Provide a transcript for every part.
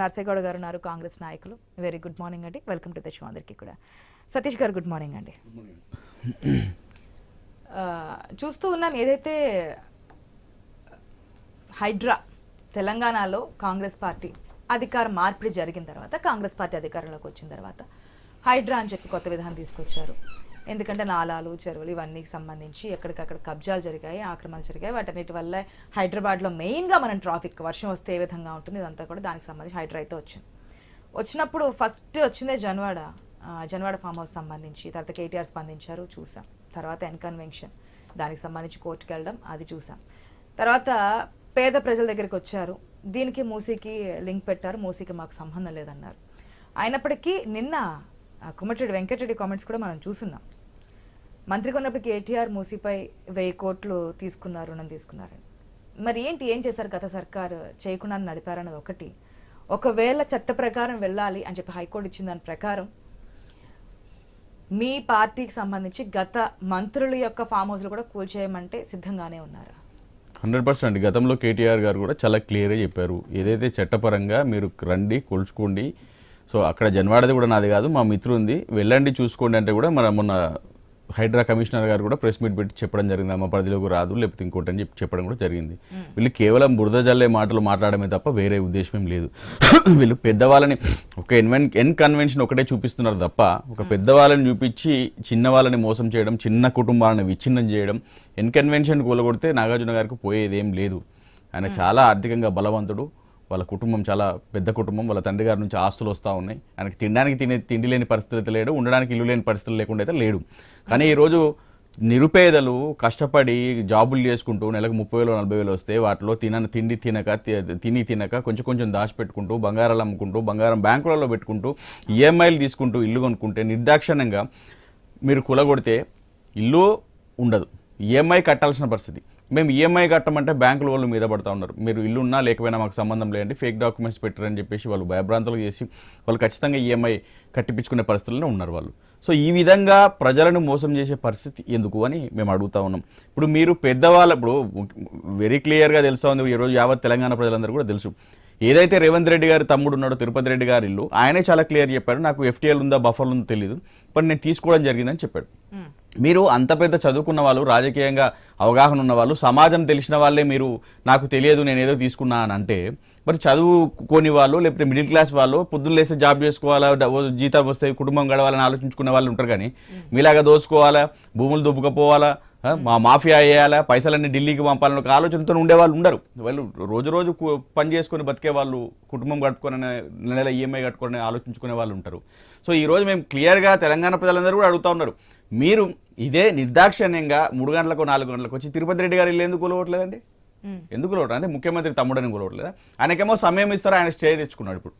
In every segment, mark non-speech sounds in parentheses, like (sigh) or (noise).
నర్సేగౌడ గారు ఉన్నారు కాంగ్రెస్ నాయకులు. వెరీ గుడ్ మార్నింగ్ అండి. వెల్కమ్ టు ద షో అందరికీ కూడా. సతీష్ గారు గుడ్ మార్నింగ్ అండి. చూస్తూ ఉన్నాం ఏదైతే హైడ్రా తెలంగాణలో కాంగ్రెస్ పార్టీ అధికార మార్పిడి జరిగిన తర్వాత కాంగ్రెస్ పార్టీ అధికారంలోకి వచ్చిన తర్వాత హైడ్రా అని చెప్పి కొత్త విధానం తీసుకొచ్చారు. ఎందుకంటే నాలాలు చెరువులు ఇవన్నీ సంబంధించి ఎక్కడికక్కడ కబ్జాలు జరిగాయి ఆక్రమణలు జరిగాయి. వాటన్నిటి వల్ల హైదరాబాద్లో మెయిన్గా మనం ట్రాఫిక్ వర్షం వస్తే ఏ విధంగా ఉంటుంది ఇదంతా కూడా దానికి సంబంధించి హైడ్రా అయితే వచ్చింది. వచ్చినప్పుడు ఫస్ట్ వచ్చిందే జన్వాడ. జన్వాడ ఫామ్ హౌస్ సంబంధించి తర్వాత కేటీఆర్ స్పందించారు చూసాం. తర్వాత ఎన్కన్వెన్షన్ దానికి సంబంధించి కోర్టుకు వెళ్ళడం అది చూసాం. తర్వాత పేద ప్రజల దగ్గరికి వచ్చారు. దీనికి మూసీకి లింక్ పెట్టారు మూసీకి మాకు సంబంధం లేదన్నారు. అయినప్పటికీ నిన్న ఆ, వెంకటరెడ్డి కామెంట్స్ కూడా మనం చూస్తున్నాం మంత్రిగా ఉన్నప్పుడు కేటీఆర్ మూసీపై వెయ్యి కోట్లు తీసుకున్నారు రుణం తీసుకున్నారని. మరి ఏంటి? ఏం చేశారు గత సర్కారు? చేయకుండా నడిపారన్నది ఒకటి. ఒకవేళ చట్ట ప్రకారం వెళ్ళాలి అని చెప్పి హైకోర్టు ఇచ్చిన దాని ప్రకారం మీ పార్టీకి సంబంధించి గత మంత్రుల యొక్క ఫామ్ హౌస్లు కూడా కూల్చేయమంటే సిద్ధంగానే ఉన్నారా? Hundred percent. గతంలో కేటీఆర్ గారు కూడా చాలా క్లియర్గా చెప్పారు. ఏదైతే చట్టపరంగా మీరు రండి కొలుచుకోండి. సో అక్కడ జన్వాడది కూడా నాది కాదు మా మిత్రుంది. వెళ్ళండి చూసుకోండి అంటే కూడా మన మొన్న హైడ్రా కమిషనర్ గారు కూడా ప్రెస్ మీట్ పెట్టి చెప్పడం జరిగింది. మా పరిధిలోకి రాదు లేకపోతే ఇంకోటి అని చెప్పి చెప్పడం కూడా జరిగింది. వీళ్ళు కేవలం బురద జల్లే మాటలు మాట్లాడమే తప్ప వేరే ఉద్దేశం ఏం లేదు. (clears throat) వీళ్ళు పెద్దవాళ్ళని ఒక ఎన్వెన్ ఎన్ కన్వెన్షన్ ఒకటే చూపిస్తున్నారు తప్ప ఒక పెద్దవాళ్ళని చూపించి చిన్న వాళ్ళని మోసం చేయడం చిన్న కుటుంబాలను విచ్ఛిన్నం చేయడం ఎన్ కన్వెన్షన్ కూలగొడితే నాగార్జున గారికి పోయేది ఏం లేదు. ఆయన చాలా ఆర్థికంగా బలవంతుడు. వాళ్ళ కుటుంబం చాలా పెద్ద కుటుంబం వాళ్ళ తండ్రి గారి నుంచి ఆస్తులు వస్తూ ఉన్నాయి. ఆయనకి తినడానికి తినే తిండి లేని పరిస్థితి అయితే లేడు ఉండడానికి ఇల్లు లేని పరిస్థితులు లేకుండా అయితే లేడు. కానీ ఈరోజు నిరుపేదలు కష్టపడి జాబులు చేసుకుంటూ నెలకు ముప్పై వేలు నలభై వేలు వస్తే వాటిలో తిన తిండి తినక తిని తినక కొంచెం కొంచెం దాచిపెట్టుకుంటూ బంగారాలు అమ్ముకుంటూ బంగారం బ్యాంకులలో పెట్టుకుంటూ ఈఎంఐలు తీసుకుంటూ ఇల్లు కొనుక్కుంటే నిర్దాక్షణంగా మీరు కులగొడితే ఇల్లు ఉండదు. ఈఎంఐ కట్టాల్సిన పరిస్థితి. మేము ఈఎంఐ కట్టమంటే బ్యాంకుల వాళ్ళు మీద పడతా ఉన్నారు. మీరు ఇల్లు ఉన్నా లేకపోయినా మాకు సంబంధం లేదండి. ఫేక్ డాక్యుమెంట్స్ పెట్టారని చెప్పేసి వాళ్ళు భయభ్రాంతలు చేసి వాళ్ళు ఖచ్చితంగా ఈఎంఐ కట్టిపించుకునే పరిస్థితుల్లో ఉన్నారు వాళ్ళు. సో ఈ విధంగా ప్రజలను మోసం చేసే పరిస్థితి ఎందుకు అని మేము అడుగుతా ఉన్నాం. ఇప్పుడు మీరు పెద్దవాళ్ళ ఇప్పుడు వెరీ క్లియర్గా తెలుసా ఉంది. ఈరోజు యావత్ తెలంగాణ ప్రజలందరూ కూడా తెలుసు. ఏదైతే రేవంత్ రెడ్డి గారి తమ్ముడు ఉన్నాడో తిరుపతి రెడ్డి గారి ఇల్లు ఆయనే చాలా క్లియర్ చెప్పాడు నాకు ఎఫ్టీఎల్ ఉందా బఫర్ ఉందో తెలియదు బట్ నేను తీసుకోవడం జరిగిందని చెప్పాడు. మీరు అంత పెద్ద చదువుకున్న వాళ్ళు రాజకీయంగా అవగాహన ఉన్న వాళ్ళు సమాజం తెలిసిన వాళ్ళే మీరు నాకు తెలియదు నేను ఏదో తీసుకున్నా అని అంటే మరి చదువుకోని వాళ్ళు లేకపోతే మిడిల్ క్లాస్ వాళ్ళు పొద్దున్న లేస్తే జాబ్ చేసుకోవాలా జీతాలు వస్తాయి కుటుంబం గడవాలని ఆలోచించుకునే వాళ్ళు ఉంటారు కానీ మీలాగా దోసుకోవాలా భూములు దుబ్బకపోవాలా మా మాఫియా వేయాలా? పైసలన్నీ ఢిల్లీకి పంపాలని ఒక ఆలోచనతో ఉండేవాళ్ళు ఉండరు. వాళ్ళు రోజు రోజు పని చేసుకొని బతికే వాళ్ళు కుటుంబం కట్టుకొని నెల ఈఎంఐ కట్టుకొని ఆలోచించుకునే వాళ్ళు ఉంటారు. సో ఈ రోజు మేము క్లియర్గా తెలంగాణ ప్రజలందరూ కూడా అడుగుతా ఉన్నారు. మీరు ఇదే నిర్దాక్షిణ్యంగా మూడు గంటలకు నాలుగు గంటలకు వచ్చి తిరుపతి రెడ్డి గారు ఇల్లు ఎందుకు కూలగొట్టలేదండి ఎందుకు కూలగొట్టరు అంటే ముఖ్యమంత్రి తమ్ముడని కూలగొట్టలేదా ఆయనకేమో సమయం ఇస్తారా? ఆయన స్టే తెచ్చుకున్నాడు ఇప్పుడు.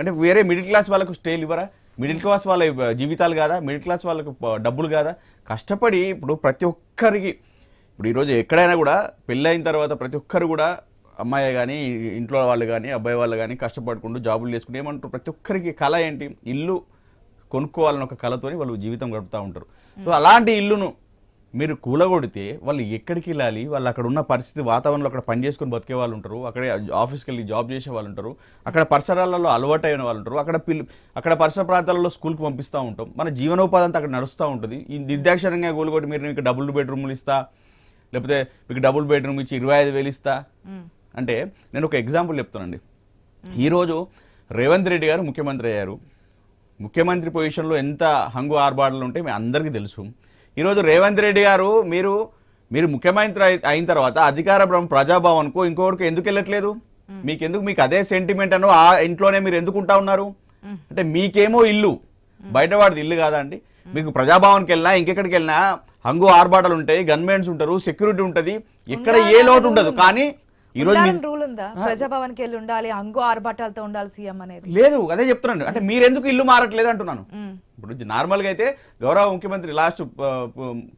అంటే వేరే మిడిల్ క్లాస్ వాళ్ళకు స్టేలు ఇవ్వరా? మిడిల్ క్లాస్ వాళ్ళ జీవితాలు కాదా? మిడిల్ క్లాస్ వాళ్ళకు డబ్బులు కాదా? కష్టపడి ఇప్పుడు ప్రతి ఒక్కరికి ఇప్పుడు ఈరోజు ఎక్కడైనా కూడా పెళ్ళైన తర్వాత ప్రతి ఒక్కరు కూడా అమ్మాయి కానీ ఇంట్లో వాళ్ళు కానీ అబ్బాయి వాళ్ళు కానీ కష్టపడుకుంటూ జాబులు చేసుకుంటూ ఏమంటారు? ప్రతి ఒక్కరికి కళ ఏంటి? ఇల్లు కొనుక్కోవాలని ఒక కళతోని వాళ్ళు జీవితం గడుపుతూ ఉంటారు. సో అలాంటి ఇల్లును మీరు కూలగొడితే వాళ్ళు ఎక్కడికి వెళ్ళాలి? వాళ్ళు అక్కడ ఉన్న పరిస్థితి వాతావరణంలో అక్కడ పని చేసుకొని బతికే వాళ్ళు ఉంటారు. అక్కడే ఆఫీస్కి వెళ్ళి జాబ్ చేసే వాళ్ళు ఉంటారు. అక్కడ పరిసరాలలో అలవాటు అయిన వాళ్ళు ఉంటారు. అక్కడ పిల్ల అక్కడ పరిసర ప్రాంతాలలో స్కూల్కి పంపిస్తూ ఉంటాం. మన జీవనోపాధి అంతా అక్కడ నడుస్తూ ఉంటుంది. ఈ నిర్దాక్షణంగా కూలగొట్టి మీరు మీకు డబుల్ బెడ్రూమ్లు ఇస్తా లేకపోతే మీకు డబుల్ బెడ్రూమ్ ఇచ్చి ఇరవై ఐదు వేలు ఇస్తా. అంటే నేను ఒక ఎగ్జాంపుల్ చెప్తానండి. ఈరోజు రేవంత్ రెడ్డి గారు ముఖ్యమంత్రి అయ్యారు. ముఖ్యమంత్రి పొజిషన్లో ఎంత హంగు ఆర్బాటలు ఉంటే మీ అందరికీ తెలుసు. ఈరోజు రేవంత్ రెడ్డి గారు మీరు మీరు ముఖ్యమంత్రి అయి- అయిన తర్వాత అధికార ప్రజాభవన్కు ఇంకొకరికి ఎందుకు వెళ్ళట్లేదు? మీకు ఎందుకు మీకు అదే సెంటిమెంట్ అనో ఆ ఇంట్లోనే మీరు ఎందుకు ఉంటా ఉన్నారు? అంటే మీకేమో ఇల్లు. బయట వాడిది ఇల్లు కాదా అండి మీకు ప్రజాభవన్కి వెళ్ళినా ఇంకెక్కడికి వెళ్ళినా హంగు ఆర్బాటలు ఉంటాయి గన్మెన్స్ ఉంటారు సెక్యూరిటీ ఉంటుంది. ఎక్కడ ఏ లోటు ఉండదు. కానీ రూల్ ఉందా? ప్రజాభవన్కి వెళ్ళి ఉండాలి అంగు ఆర్భాటాలతో ఉండాలి సీఎం అనేది. లేదు అదే చెప్తున్నాను. అంటే మీరెందుకు ఇల్లు మారట్లేదు అంటున్నాను. ఇప్పుడు నార్మల్గా అయితే గౌరవ ముఖ్యమంత్రి లాస్ట్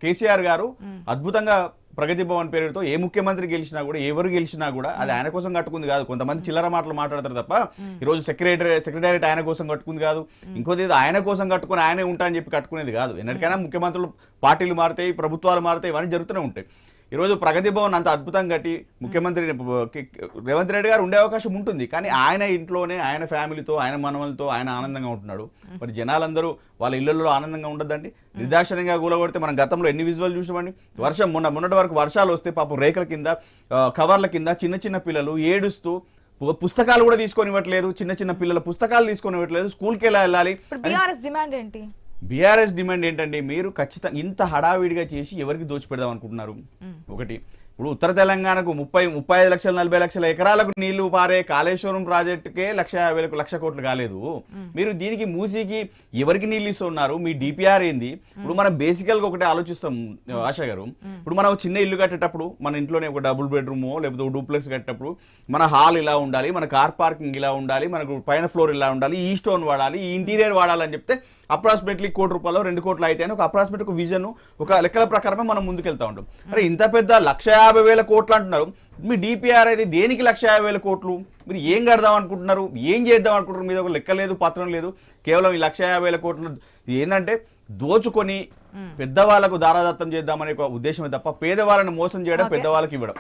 కేసీఆర్ గారు అద్భుతంగా ప్రగతి భవన్ పేరుతో ఏ ముఖ్యమంత్రి గెలిచినా కూడా ఎవరు గెలిచినా కూడా అది ఆయన కోసం కట్టుకుంది కాదు. కొంతమంది చిల్లర మాటలు మాట్లాడతారు తప్ప ఈ రోజు సెక్రటరీ సెక్రటేరియట్ ఆయన కోసం కట్టుకుంది కాదు. ఇంకోది ఆయన కోసం కట్టుకుని ఆయనే ఉంటా అని చెప్పి కట్టుకునేది కాదు. ఎన్నటికైనా ముఖ్యమంత్రులు పార్టీలు మారుతాయి ప్రభుత్వాలు మారుతాయి ఇవన్నీ జరుగుతూనే ఉంటాయి. ఈరోజు ప్రగతి భవన్ అంత అద్భుతం కట్టి ముఖ్యమంత్రి రేవంత్ రెడ్డి గారు ఉండే అవకాశం ఉంటుంది. కానీ ఆయన ఇంట్లోనే ఆయన ఫ్యామిలీతో ఆయన మనవలతో ఆయన ఆనందంగా ఉంటున్నాడు. మరి జనాలందరూ వాళ్ళ ఇళ్ళలో ఆనందంగా ఉండదండి నిర్దాక్షణంగా కూలగొడితే మనం గతంలో ఎన్ని విజువల్ చూసామండి వర్షం మొన్న మొన్నటి వరకు వర్షాలు వస్తే పాపం రేఖల కింద కవర్ల కింద చిన్న చిన్న పిల్లలు ఏడుస్తూ పుస్తకాలు కూడా తీసుకొని ఇవ్వట్లేదు. చిన్న చిన్న పిల్లల పుస్తకాలు తీసుకొని ఇవ్వట్లేదు. స్కూల్కి ఎలా వెళ్ళాలి? డిమాండ్ ఏంటి? బీఆర్ఎస్ డిమాండ్ ఏంటంటే మీరు ఖచ్చితంగా ఇంత హడావిడిగా చేసి ఎవరికి దోచిపెడదాం అనుకుంటున్నారు? ఒకటి. ఇప్పుడు ఉత్తర తెలంగాణకు ముప్పై ముప్పై ఐదు లక్షల నలభై లక్షల ఎకరాలకు నీళ్ళు పారే కాళేశ్వరం ప్రాజెక్టుకే లక్ష యాభై వేలకు లక్ష కోట్లు కాలేదు. మీరు దీనికి మూసీకి ఎవరికి నీళ్ళు ఇస్తున్నారు? మీ డిపిఆర్ ఏంది? ఇప్పుడు మనం బేసికల్గా ఒకటి ఆలోచిస్తాం ఆశ గారు. ఇప్పుడు మనం చిన్న ఇల్లు కట్టేటప్పుడు మన ఇంట్లోనే ఒక డబుల్ బెడ్రూమ్ లేకపోతే ఒక డూప్లెక్స్ కట్టేటప్పుడు మన హాల్ ఇలా ఉండాలి మన కార్ పార్కింగ్ ఇలా ఉండాలి మనకు పైన ఫ్లోర్ ఇలా ఉండాలి ఈ స్టోన్ వాడాలి ఈ ఇంటీరియర్ వాడాలని చెప్తే అప్రాక్సిమేట్లీ కోటి రూపాయలు రెండు కోట్లు అయితే అని ఒక అప్రాక్సిమేట్ ఒక విజన్ ఒక లెక్కల ప్రకారమే మనం ముందుకెళ్తా ఉంటాం. అరే ఇంత పెద్ద లక్ష యాభై వేల కోట్లు అంటున్నారు. మీ డిపిఆర్ అయితే దేనికి లక్ష యాభై వేల కోట్లు? మీరు ఏం కడదాం అనుకుంటున్నారు? ఏం చేద్దాం అనుకుంటున్నారు? మీద ఒక లెక్క లేదు పత్రం లేదు. కేవలం ఈ లక్ష యాభై వేల కోట్లు ఏంటంటే దోచుకొని పెద్దవాళ్ళకు దారాదత్తం చేద్దామనే ఒక ఉద్దేశమే తప్ప పేదవాళ్ళని మోసం చేయడం. పెద్దవాళ్ళకి ఇవ్వడం.